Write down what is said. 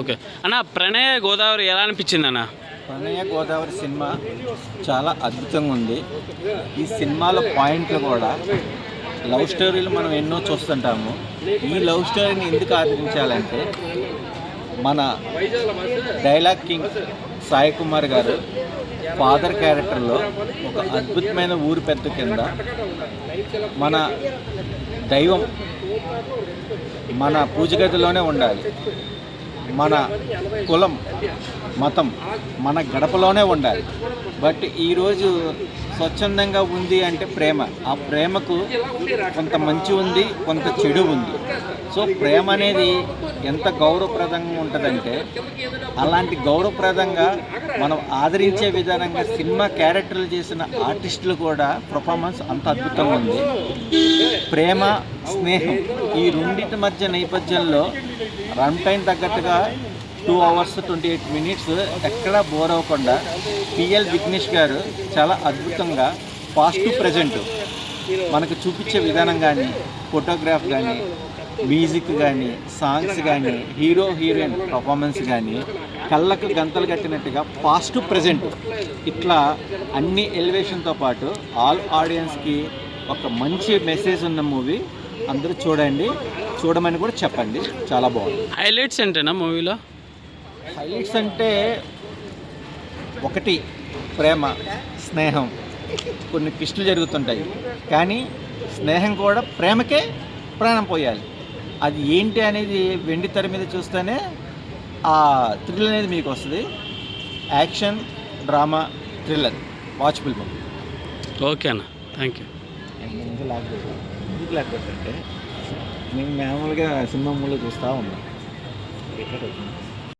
Okay. అన్న ప్రణయ గోదావరి ఎలా అనిపించింది అన్న? ప్రణయ గోదావరి సినిమా చాలా అద్భుతంగా ఉంది. ఈ సినిమాలో పాయింట్లు కూడా లవ్ స్టోరీలు మనం ఎన్నో చూస్తుంటాము. ఈ లవ్ స్టోరీని ఎందుకు ఆదరించాలంటే మన డైలాగ్ కింగ్ సాయి కుమార్ గారు ఫాదర్ క్యారెక్టర్లో ఒక అద్భుతమైన ఊరు పెద్ద కింద మన దైవం మన పూజ గదిలోనే ఉండాలి. మన కులం మతం మన గడపలోనే ఉండాలి. బట్ ఈరోజు స్వచ్ఛందంగా ఉంది అంటే ప్రేమ. ఆ ప్రేమకు కొంత మంచి ఉంది కొంత చెడు ఉంది. సో ప్రేమ అనేది ఎంత గౌరవప్రదంగా ఉంటుందంటే అలాంటి గౌరవప్రదంగా మనం ఆదరించే విధానంగా సినిమా క్యారెక్టర్లు చేసిన ఆర్టిస్టులు కూడా పర్ఫార్మెన్స్ అంత అద్భుతంగా ఉంది. ప్రేమ స్నేహం ఈ రెండింటి మధ్య నేపథ్యంలో రన్ టైం తగ్గట్టుగా two hours twenty eight minutes ఎక్కడా బోర్ అవ్వకుండా పిఎల్ విఘ్నేష్ గారు చాలా అద్భుతంగా పాస్ట్ టు ప్రజెంట్ మనకు చూపించే విధానం కానీ ఫోటోగ్రాఫ్ కానీ మ్యూజిక్ కానీ సాంగ్స్ కానీ హీరో హీరోయిన్ పర్ఫార్మెన్స్ కానీ కళ్ళకు గంతలు కట్టినట్టుగా పాస్ట్ టు ప్రజెంట్ ఇట్లా అన్ని ఎలివేషన్తో పాటు ఆల్ ఆడియన్స్కి ఒక మంచి మెసేజ్ ఉన్న మూవీ అందరూ చూడండి. చూడమని కూడా చెప్పండి. చాలా బాగుంది. హైలైట్స్ ఏంటన్నా మూవీలో? హైలైట్స్ అంటే ఒకటి ప్రేమ స్నేహం. కొన్ని కిష్లు జరుగుతుంటాయి. కానీ స్నేహం కూడా ప్రేమకే ప్రాణం పోయాలి. అది ఏంటి అనేది వెండి తెర మీద చూస్తేనే ఆ థ్రిల్ అనేది మీకు వస్తుంది. Action drama thriller. Watchable movie. Okay అన్న. థ్యాంక్ యూ ఎందుకు లేకపోతే అంటే మేము మామూలుగా సినిమా మూలు చూస్తూ ఉన్నాం. ఎక్కడ